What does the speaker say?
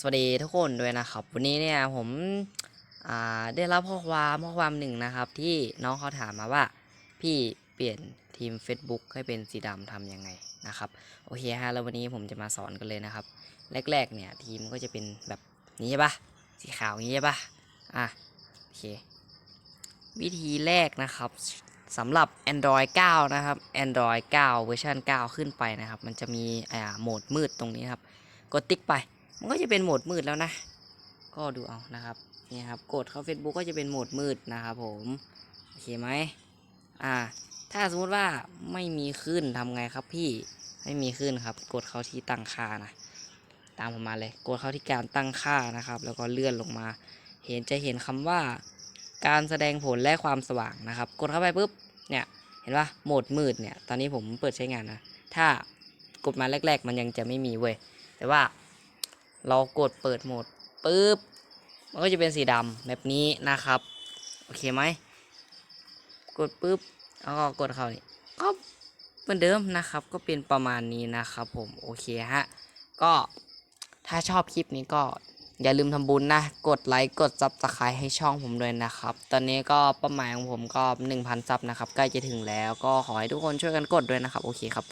สวัสดีทุกคนด้วยนะครับ วันนี้เนี่ยผมได้รับข้อความข้อความหนึ่งนะครับ ที่น้องเขาถามมาว่า พี่เปลี่ยนทีม Facebook ให้เป็นสีดำทำยังไงนะครับโอเคฮะแล้ววันนี้ผมจะมาสอนกันเลยนะครับ แรก ๆ เนี่ยทีมก็จะเป็นแบบนี้ใช่ปะสีขาวอย่างนี้ใช่ปะอะโอเควิธีแรกนะครับสำหรับ Android 9 นะครับ Android 9 เวอร์ชัน9 ขึ้นไปนะครับ มันจะมีอ่าโหมดมืดตรงนี้ครับ กดติ๊กไป มันก็จะเป็นโหมดมืดแล้วนะ ก็ดูเอานะครับนี่ครับกดเข้า Facebook ก็จะเป็นโหมดมืดนะครับผมโอเคไหมอ่า ถ้าสมมติว่าไม่มีขึ้นทำไงครับพี่ไม่มีขึ้นครับ กดเข้าที่ตั้งค่านะตามผมมาเลย กดเข้าที่การตั้งค่านะครับ แล้วก็เลื่อนลงมา เห็นจะเห็นคำว่าการแสดงผลและความสว่างนะครับ กดเข้าไปปุ๊บเนี่ยเห็นปะโหมดมืดเนี่ย ตอนนี้ผมเปิดใช้งานนะ ถ้ากดมาแรก ๆ มันยังจะไม่มีเว้ยแต่ว่า เรากดเปิดโหมดปุ๊บ มันก็จะเป็นสีดำแบบนี้นะครับ โอเคไหม กดปุ๊บ แล้วก็กดเข้านี่ก็เหมือนเดิมนะครับ ก็เป็นประมาณนี้นะครับผม โอเคฮะ ก็ถ้าชอบคลิปนี้ก็อย่าลืมทำบุญนะ กดไลค์ กดซับสไครต์ให้ช่องผมด้วยนะครับ ตอนนี้ก็เป้าหมายของผมก็ 1,000ซับนะครับ ใกล้จะถึงแล้ว ก็ขอให้ทุกคนช่วยกันกดด้วยนะครับ โอเคครับ